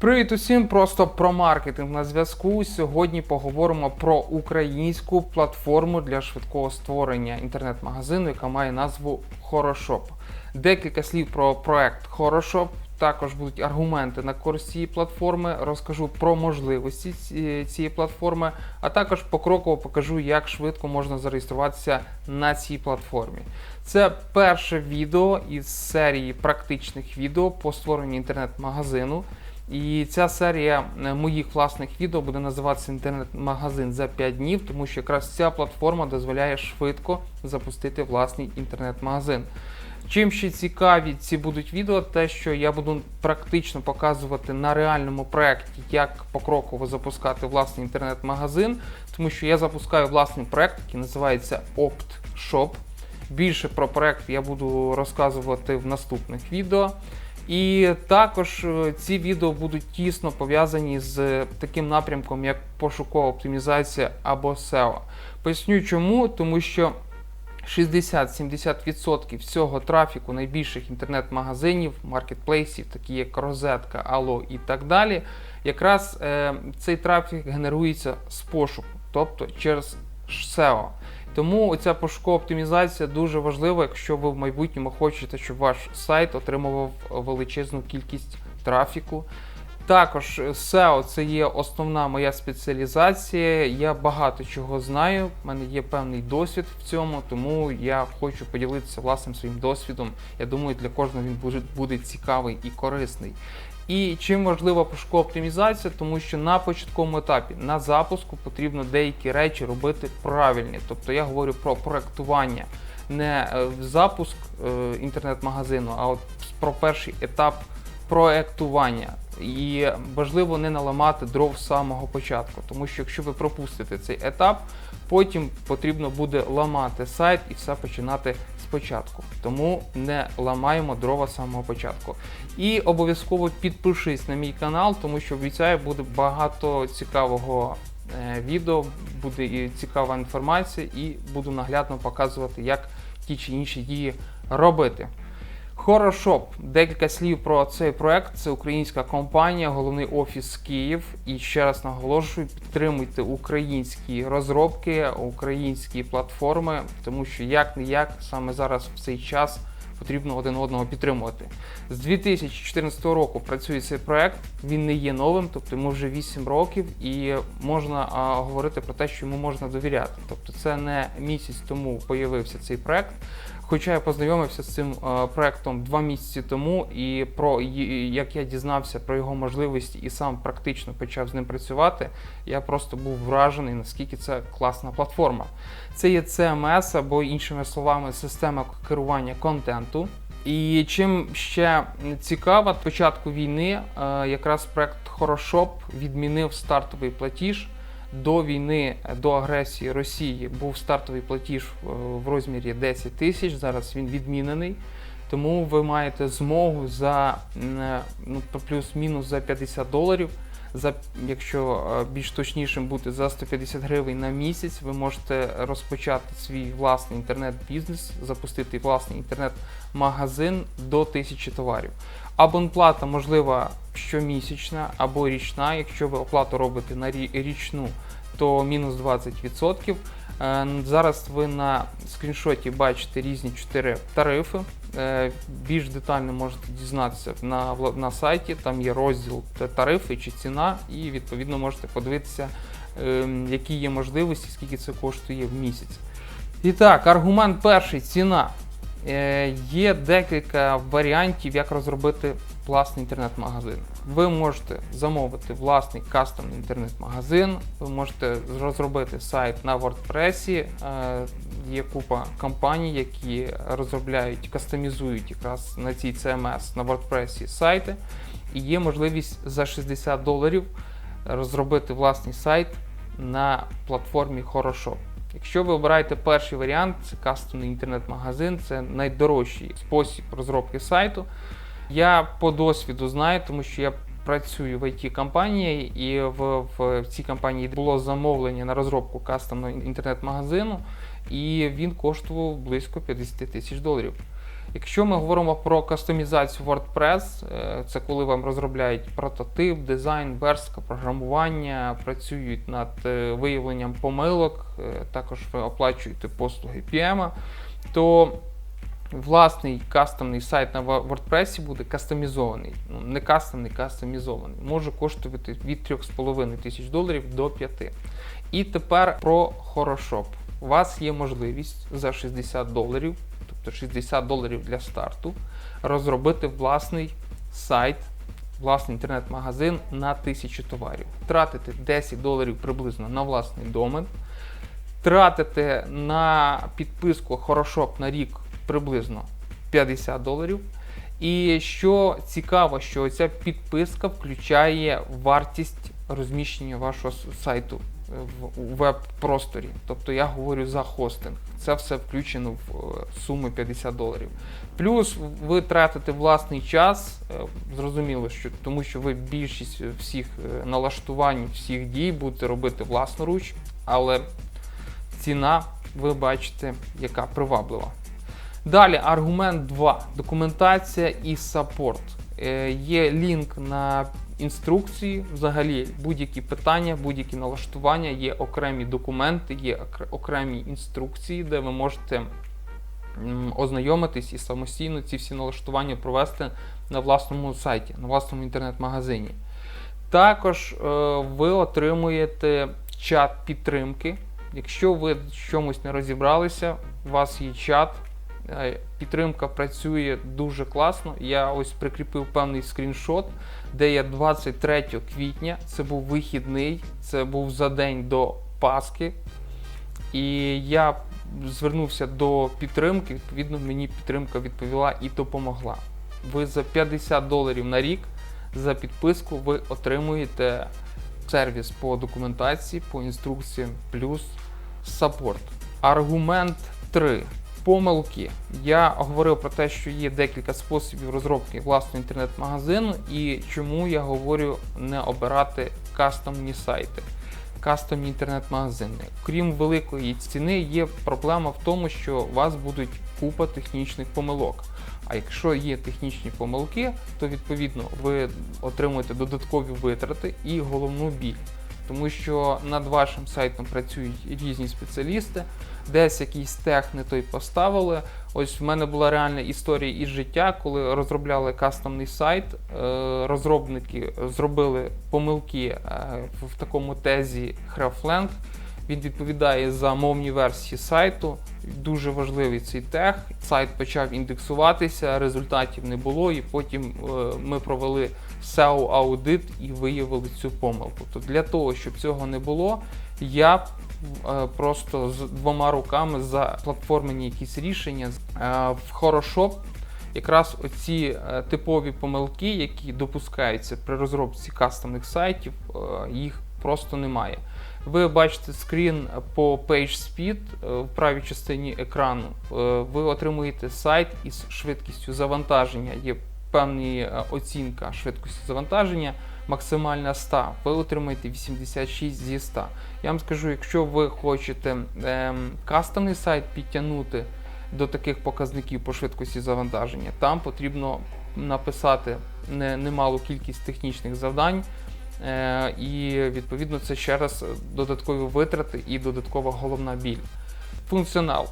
Привіт усім! Просто про маркетинг на зв'язку. Сьогодні поговоримо про українську платформу для швидкого створення інтернет-магазину, яка має назву Хорошоп. Декілька слів про проект Хорошоп. Також будуть аргументи на користь цієї платформи. Розкажу про можливості ці- цієї платформи, а також покроково покажу, як швидко можна зареєструватися на цій платформі. Це перше відео із серії практичних відео по створенню інтернет-магазину. І ця серія е, моїх власних відео буде називатися інтернет-магазин за 5 днів, тому що якраз ця платформа дозволяє швидко запустити власний інтернет-магазин. Чим ще цікаві ці будуть відео, те, що я буду практично показувати на реальному проєкті, як покроково запускати власний інтернет-магазин, тому що я запускаю власний проєкт, який називається OptShop. Більше про проєкт я буду розказувати в наступних відео. І також е, ці відео будуть тісно пов'язані з таким напрямком, як пошукова оптимізація або SEO. Поясню чому, тому що 60-70% всього трафіку найбільших інтернет-магазинів, маркетплейсів, такі як Розетка, Алло і так далі, якраз е, цей трафік генерується з пошуку, тобто через SEO. Тому ця пошукова оптимізація дуже важлива, якщо ви в майбутньому хочете, щоб ваш сайт отримував величезну кількість трафіку. Також SEO це є основна моя спеціалізація. Я багато чого знаю. в мене є певний досвід в цьому, тому я хочу поділитися власним своїм досвідом. Я думаю, для кожного він буде цікавий і корисний. І чим важлива пошукова оптимізація, тому що на початковому етапі на запуску потрібно деякі речі робити правильні. Тобто я говорю про проектування, не е, запуск е, інтернет-магазину, а от про перший етап проектування. І важливо не наламати дров з самого початку, тому що якщо ви пропустите цей етап, потім потрібно буде ламати сайт і все починати спочатку. Тому не ламаємо дрова з самого початку. І обов'язково підпишись на мій канал, тому що обіцяю, буде багато цікавого е, відео, буде і цікава інформація, і буду наглядно показувати, як ті чи інші дії робити. Хорошоп. Декілька слів про цей проект. Це українська компанія, головний офіс Київ. І ще раз наголошую, підтримуйте українські розробки, українські платформи, тому що як не як саме зараз в цей час потрібно один одного підтримувати. З 2014 року працює цей проект. Він не є новим, тобто йому вже 8 років, і можна а, говорити про те, що йому можна довіряти. Тобто, це не місяць тому появився цей проект. Хоча я познайомився з цим е, проектом два місяці тому, і про як я дізнався про його можливості і сам практично почав з ним працювати, я просто був вражений, наскільки це класна платформа. Це є CMS або іншими словами система керування контенту. І чим ще цікаво, від початку війни е, якраз проект Хорошоп відмінив стартовий платіж. До війни, до агресії Росії був стартовий платіж е, в розмірі 10 тисяч. Зараз він відмінений. Тому ви маєте змогу за е, ну, плюс-мінус за 50 доларів. За, якщо е, більш точнішим бути, за 150 гривень на місяць ви можете розпочати свій власний інтернет-бізнес, запустити власний інтернет-магазин до 1000 товарів. Абонплата можлива щомісячна або річна. Якщо ви оплату робите на річну, то мінус 20%. Е, Зараз ви на скріншоті бачите різні 4 тарифи. Е, Більш детально можете дізнатися на, на сайті. Там є розділ тарифи чи ціна, і відповідно можете подивитися, ем, які є можливості, скільки це коштує в місяць. І так, аргумент перший ціна. Е, Є декілька варіантів, як розробити власний інтернет-магазин. Ви можете замовити власний кастомний інтернет-магазин, ви можете розробити сайт на WordPress. Е, Є купа компаній, які розробляють, кастомізують якраз на цій CMS на WordPress сайти. І є можливість за 60 доларів розробити власний сайт на платформі Хорошо. Якщо ви обираєте перший варіант, це кастомний інтернет-магазин, це найдорожчий спосіб розробки сайту. Я по досвіду знаю, тому що я працюю в it компанії і в, в цій компанії було замовлення на розробку кастомного інтернет-магазину, і він коштував близько 50 тисяч доларів. Якщо ми говоримо про кастомізацію WordPress, е, це коли вам розробляють прототип, дизайн, верстка, програмування, працюють над е, виявленням помилок, е, також ви оплачуєте послуги PM, то власний кастомний сайт на WordPress буде кастомізований. Ну, не кастомний, кастомізований. Може коштувати від 3,5 тисяч доларів до 5. І тепер про хорошоп. У вас є можливість за 60 доларів, тобто 60 доларів для старту, розробити власний сайт, власний інтернет-магазин на 1000 товарів. Тратити 10 доларів приблизно на власний домен, тратити на підписку Хорошоп на рік приблизно 50 доларів. І що цікаво, що ця підписка включає вартість розміщення вашого сайту в веб-просторі. Тобто я говорю за хостинг. Це все включено в е, суму 50 доларів. Плюс ви тратите власний час, е, зрозуміло, що тому що ви більшість всіх е, налаштувань, всіх дій будете робити власноруч, але ціна, ви бачите, яка приваблива. Далі аргумент 2. Документація і саппорт. Є лінк на інструкції. Взагалі, будь-які питання, будь-які налаштування, є окремі документи, є окремі інструкції, де ви можете ознайомитись і самостійно ці всі налаштування провести на власному сайті, на власному інтернет-магазині. Також е, ви отримуєте чат підтримки. Якщо ви в чомусь не розібралися, у вас є чат, підтримка працює дуже класно. Я ось прикріпив певний скріншот, де я 23 квітня, це був вихідний, це був за день до Пасхи. І я звернувся до підтримки, відповідно, мені підтримка відповіла і допомогла. Ви за 50 доларів на рік за підписку ви отримуєте сервіс по документації, по інструкціям, плюс саппорт. Аргумент 3. Помилки. Я говорив про те, що є декілька способів розробки власного інтернет-магазину, і чому я говорю не обирати кастомні сайти, кастомні інтернет-магазини. Крім великої ціни, є проблема в тому, що у вас будуть купа технічних помилок. А якщо є технічні помилки, то відповідно ви отримуєте додаткові витрати і головну біль. Тому що над вашим сайтом працюють різні спеціалісти, десь якийсь тех не той поставили. Ось в мене була реальна історія із життя, коли розробляли кастомний сайт, е, розробники зробили помилки е, в- такому тезі hreflang. Він відповідає за мовні версії сайту. Дуже важливий цей тех. Сайт почав індексуватися, результатів не було, і потім е, ми провели SEO аудит і виявили цю помилку. То для того, щоб цього не було, я е, просто з двома руками заплатформені якісь рішення. Е, В Хорошоп якраз оці е, типові помилки, які допускаються при розробці кастомних сайтів, їх просто немає. Ви бачите скрін по PageSpeed в правій частині екрану. Ви отримуєте сайт із швидкістю завантаження. Є певна е, оцінка швидкості завантаження, максимальна 100. Ви отримаєте 86 зі 100. Я вам скажу, якщо ви хочете ем, кастомний сайт підтягнути до таких показників по швидкості завантаження, там потрібно написати не- немалу кількість технічних завдань. Е, і відповідно це ще раз додаткові витрати і додаткова головна біль. Функціонал.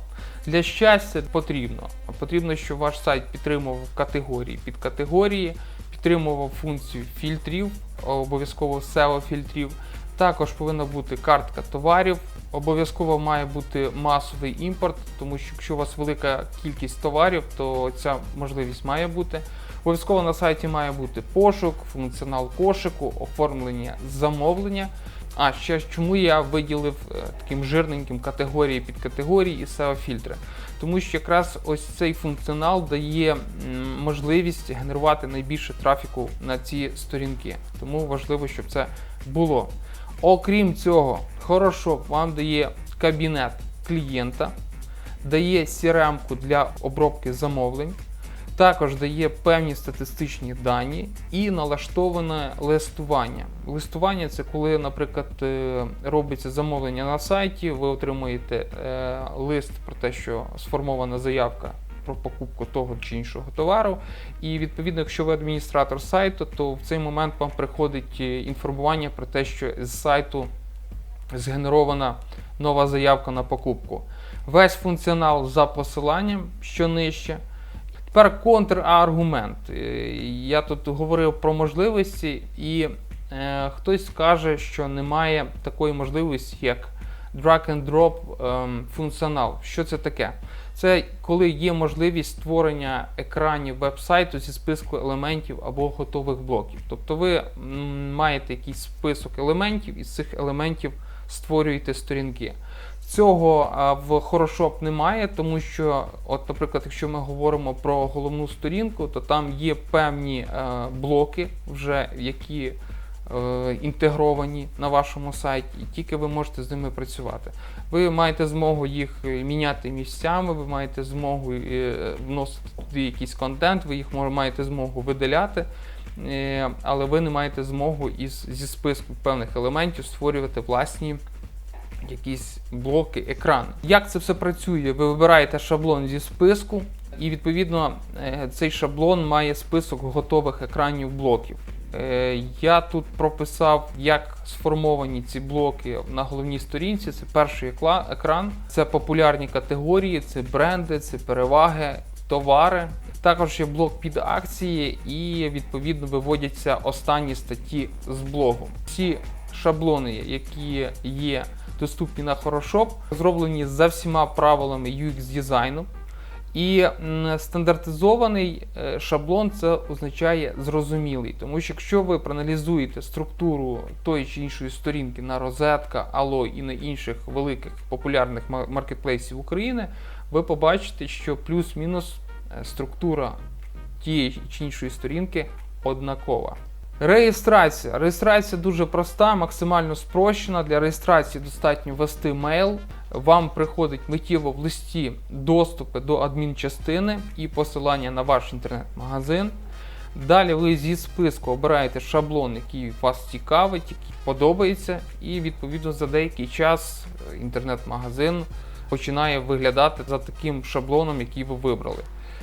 Для щастя потрібно. Потрібно, щоб ваш сайт підтримував категорії під категорії, підтримував функцію фільтрів, обов'язково SEO фільтрів. Також повинна бути картка товарів. Обов'язково має бути масовий імпорт, тому що якщо у вас велика кількість товарів, то ця можливість має бути. Обов'язково на сайті має бути пошук, функціонал кошику, оформлення замовлення. А ще чому я виділив е, таким жирненьким категорії під категорії і SEO фільтри? Тому що якраз ось цей функціонал дає можливість генерувати найбільше трафіку на ці сторінки. Тому важливо, щоб це було. Окрім цього, хорошо вам дає кабінет клієнта, дає CRM-ку для обробки замовлень. Також дає певні статистичні дані і налаштоване листування. Листування це коли, наприклад, е, робиться замовлення на сайті, ви отримуєте е, лист про те, що сформована заявка про покупку того чи іншого товару. І відповідно, якщо ви адміністратор сайту, то в цей момент вам приходить е, інформування про те, що з сайту згенерована нова заявка на покупку. Весь функціонал за посиланням, що нижче. Тепер контраргумент. Е, Я тут говорив про можливості, і е, хтось скаже, що немає такої можливості, як drag and drop ем, функціонал. Що це таке? Це коли є можливість створення екранів веб-сайту зі списку елементів або готових блоків. Тобто ви маєте якийсь список елементів, і з цих елементів створюєте сторінки. Цього в Хорошоп немає, тому що, от, наприклад, якщо ми говоримо про головну сторінку, то там є певні е, блоки, вже які е, інтегровані на вашому сайті, і тільки ви можете з ними працювати. Ви маєте змогу їх е, міняти місцями, ви маєте змогу вносити туди якийсь контент, ви їх маєте змогу видаляти. Але ви не маєте змогу із, зі списку певних елементів створювати власні якісь блоки, екран. Як це все працює? Ви вибираєте шаблон зі списку, і відповідно е, цей шаблон має список готових екранів блоків. Е, Я тут прописав, як сформовані ці блоки на головній сторінці. Це перший екран, це популярні категорії, це бренди, це переваги, товари. Також є блок під акції, і відповідно виводяться останні статті з блогу. Ці шаблони, які є доступні на Хорошоп, зроблені за всіма правилами UX дизайну. І стандартизований е, шаблон це означає зрозумілий, тому що якщо ви проаналізуєте структуру тої чи іншої сторінки на розетка, Allo і на інших великих популярних маркетплейсів України, ви побачите, що плюс-мінус е, структура тієї чи іншої сторінки однакова. Реєстрація. Реєстрація дуже проста, максимально спрощена. Для реєстрації достатньо ввести мейл. Вам приходить миттєво в листі доступи до адмінчастини і посилання на ваш інтернет-магазин. Далі ви зі списку обираєте шаблон, який вас цікавить, який подобається, і відповідно за деякий час е, інтернет-магазин починає виглядати за таким шаблоном, який ви вибрали.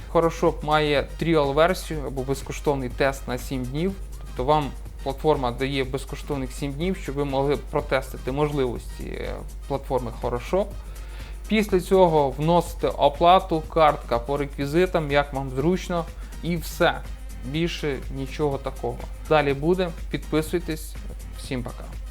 Хорошоп має тріал-версію або безкоштовний тест на 7 днів. Тобто вам платформа дає безкоштовних 7 днів, щоб ви могли протестити можливості е, платформи Хорошо. Після цього вносите оплату, картка по реквізитам, як вам зручно, і все. Більше нічого такого. Далі буде. Підписуйтесь. Всім пока.